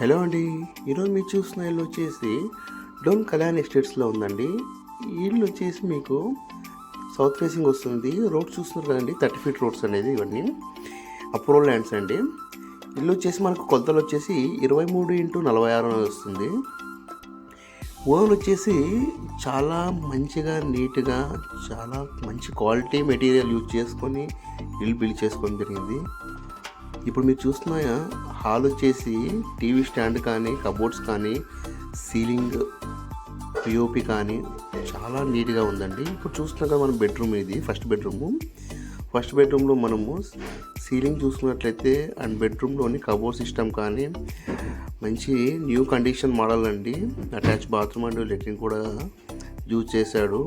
Hello అండి. ఈరోజు మీరు చూసిన ఇల్లు వచ్చేసి డోన్ కళ్యాణ్ ఎస్టేట్స్లో ఉందండి. ఈ ఇల్లు వచ్చేసి మీకు సౌత్ ఫేసింగ్ వస్తుంది. రోడ్ చూస్తున్నారు కదండి థర్టీ ఫీట్ రోడ్స్ అనేది ఇవన్నీ. అప్రూవల్ ల్యాండ్స్ అండి. ఇల్లు వచ్చేసి మనకు కొలతలు వచ్చేసి ఇరవై మూడు ఇంటూ నలభై ఆరు అనేది వస్తుంది. ఓనర్ వచ్చేసి చాలా మంచిగా నీట్గా చాలా మంచి క్వాలిటీ మెటీరియల్ యూజ్ చేసుకొని ఇల్లు బిల్డ్ చేసుకోవడం జరిగింది. ఇప్పుడు మీరు చూస్తున్న హాల్ వచ్చేసి టీవీ స్టాండ్ కానీ కబోర్డ్స్ కానీ సీలింగ్ పిఓపి కానీ చాలా నీట్గా ఉందండి. ఇప్పుడు చూస్తున్నాక మన మనం బెడ్రూమ్ ఇది ఫస్ట్ బెడ్రూము. ఫస్ట్ బెడ్రూమ్లో మనము సీలింగ్ చూసుకున్నట్లయితే అండ్ బెడ్రూమ్లోని కబోర్డ్ సిస్టమ్ కానీ మంచి న్యూ కండిషన్ మోడల్ అండి. అటాచ్ బాత్రూమ్ అండ్ లెట్రిన్ కూడా యూజ్ చేశాడు.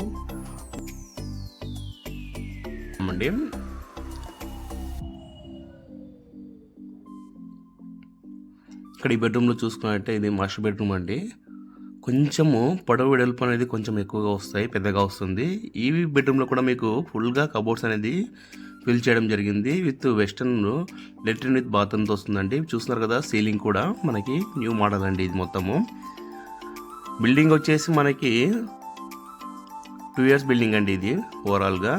అండి. ఇక్కడ ఈ బెడ్రూమ్లో చూసుకున్నట్టే ఇది మాస్టర్ బెడ్రూమ్ అండి. కొంచెము పొడవు వెడల్పు అనేది కొంచెం ఎక్కువగా వస్తాయి పెద్దగా వస్తుంది. ఈ బెడ్రూమ్లో కూడా మీకు ఫుల్గా కబోర్డ్స్ అనేది ఫిల్ చేయడం జరిగింది విత్ వెస్టర్న్ లెట్రిన్ విత్ బాత్రూమ్తో వస్తుందండి. చూస్తున్నారు కదా సీలింగ్ కూడా మనకి న్యూ మోడల్ అండి ఇది మొత్తము. బిల్డింగ్ వచ్చేసి మనకి టూ ఇయర్స్ బిల్డింగ్ అండి ఇది ఓవరాల్గా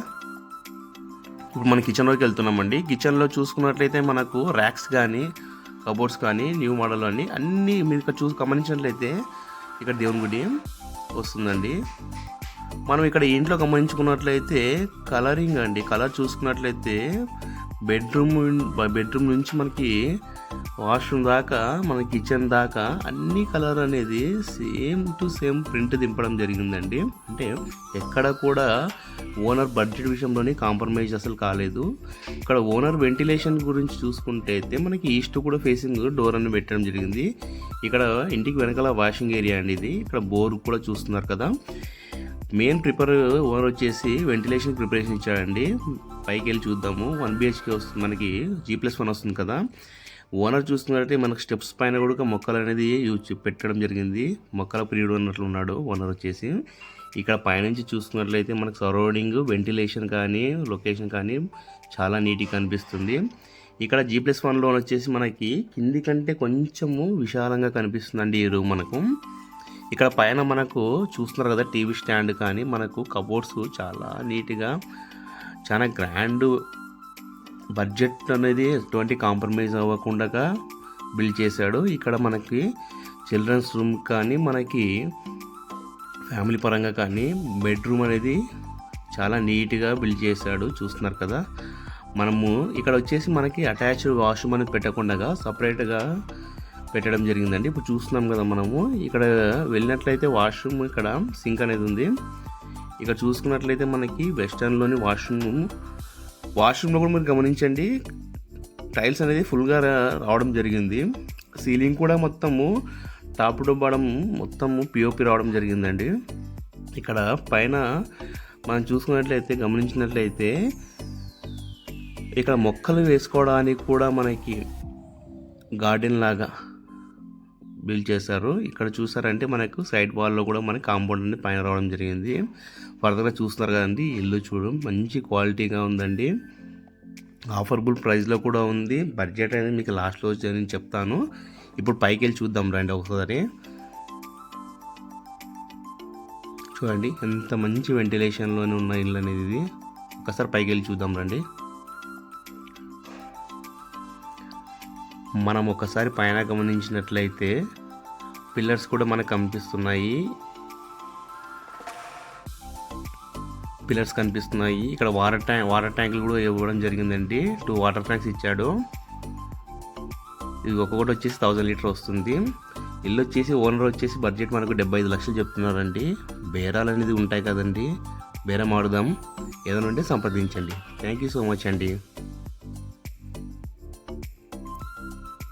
ఇప్పుడు మన కిచెన్లోకి వెళ్తున్నామండి. కిచెన్లో చూసుకున్నట్లయితే మనకు ర్యాక్స్ కానీ కబోర్డ్స్ కానీ న్యూ మోడల్ అని అన్నీ మీరు ఇక్కడ చూసి గమనించినట్లయితే ఇక్కడ దేవుని గుడి వస్తుందండి. మనం ఇక్కడ ఇంట్లో గమనించుకున్నట్లయితే కలరింగ్ అండి. కలర్ చూసుకున్నట్లయితే బెడ్రూమ్ బెడ్రూమ్ నుంచి మనకి వాష్రూమ్ దాకా మన కిచెన్ దాకా అన్ని కలర్ అనేది సేమ్ టు సేమ్ ప్రింట్ దింపడం జరిగిందండి. అంటే ఎక్కడ కూడా ఓనర్ బడ్జెట్ విషయంలోనే కాంప్రమైజ్ అసలు కాలేదు. ఇక్కడ ఓనర్ వెంటిలేషన్ గురించి చూసుకుంటే అయితే మనకి ఈస్ట్ కూడా ఫేసింగ్ డోర్ అని పెట్టడం జరిగింది. ఇక్కడ ఇంటికి వెనకాల వాషింగ్ ఏరియా అండి ఇది. ఇక్కడ బోర్ కూడా చూస్తున్నారు కదా. మెయిన్ ప్రిపేర్ ఓనర్ వచ్చేసి వెంటిలేషన్ ప్రిపరేషన్ ఇచ్చాడండి. పైకి వెళ్ళి చూద్దాము. వన్ బిహెచ్కే వస్తుంది మనకి జీ ప్లస్ వన్ వస్తుంది కదా. ఓనర్ చూస్తున్నట్టే మనకు స్టెప్స్ పైన కూడా మొక్కలు అనేది యూజ్ పెట్టడం జరిగింది. మొక్కల ప్రియుడు అన్నట్లు ఉన్నాడు ఓనర్ వచ్చేసి. ఇక్కడ పైనుంచి చూసుకున్నట్లయితే మనకు సరౌండింగ్ వెంటిలేషన్ కానీ లొకేషన్ కానీ చాలా నీట్గా కనిపిస్తుంది. ఇక్కడ జీ ప్లస్ వన్లో వచ్చేసి మనకి కింది కంటే కొంచెము విశాలంగా కనిపిస్తుందండి ఈ రూమ్ మనకు. ఇక్కడ పైన మనకు చూస్తున్నారు కదా టీవీ స్టాండ్ కానీ మనకు కబోర్డ్స్ చాలా నీట్గా చాలా గ్రాండ్ బడ్జెట్ అనేది ఎటువంటి కాంప్రమైజ్ అవ్వకుండా బిల్డ్ చేశాడు. ఇక్కడ మనకి చిల్డ్రన్స్ రూమ్ కానీ మనకి ఫ్యామిలీ పరంగా కానీ బెడ్రూమ్ అనేది చాలా నీట్గా బిల్డ్ చేశాడు. చూస్తున్నారు కదా. మనము ఇక్కడ వచ్చేసి మనకి అటాచ్డ్ వాష్రూమ్ అనేది పెట్టకుండా సపరేట్గా పెట్టడం జరిగిందండి. ఇప్పుడు చూస్తున్నాం కదా మనము. ఇక్కడ వెళ్ళినట్లయితే వాష్రూమ్ ఇక్కడ సింక్ అనేది ఉంది. ఇక్కడ చూసుకున్నట్లయితే మనకి వెస్టర్న్లోని వాష్రూమ్ వాష్రూమ్లో కూడా మీరు గమనించండి టైల్స్ అనేది ఫుల్గా రావడం జరిగింది. సీలింగ్ కూడా మొత్తము టాప్ టు బాడం మొత్తము పిఓపి రావడం జరిగిందండి. ఇక్కడ పైన మనం చూసుకున్నట్లయితే గమనించినట్లయితే ఇక్కడ మొక్కలు వేసుకోవడానికి కూడా మనకి గార్డెన్ లాగా బిల్డ్ చేశారు. ఇక్కడ చూసారంటే మనకు సైడ్ వాల్లో కూడా మనకి కాంపౌండ్ అనేది పైన రావడం జరిగింది. ఫర్దర్గా చూస్తున్నారు కదండి ఇల్లు చూడడం మంచి క్వాలిటీగా ఉందండి. ఆఫర్బుల్ ప్రైస్లో కూడా ఉంది. బడ్జెట్ అనేది మీకు లాస్ట్లో నేను చెప్తాను. ఇప్పుడు పైకి వెళ్ళి చూద్దాం రండి ఒకసారి. చూడండి ఎంత మంచి వెంటిలేషన్లోనే ఉన్న ఇల్లు అనేది ఇది. ఒకసారి పైకి వెళ్ళి చూద్దాం రండి. మనం ఒకసారి పైన గమనించినట్లయితే పిల్లర్స్ కూడా మనకు కనిపిస్తున్నాయి. పిల్లర్స్ కనిపిస్తున్నాయి. ఇక్కడ వాటర్ ట్యాంక్ వాటర్ ట్యాంకులు కూడా ఇవ్వడం జరిగిందండి. టూ వాటర్ ట్యాంక్స్ ఇచ్చాడు. ఇది ఒక్కొక్కటి వచ్చేసి థౌజండ్ లీటర్ వస్తుంది. ఇల్లు వచ్చేసి ఓనర్ వచ్చేసి బడ్జెట్ మనకు డెబ్బై ఐదు లక్షలు చెప్తున్నారండి. బేరాలు అనేది ఉంటాయి కదండి. బేరం ఆడుదాం. ఏదైనా ఉంటే సంప్రదించండి. థ్యాంక్ యూ సో మచ్ అండి.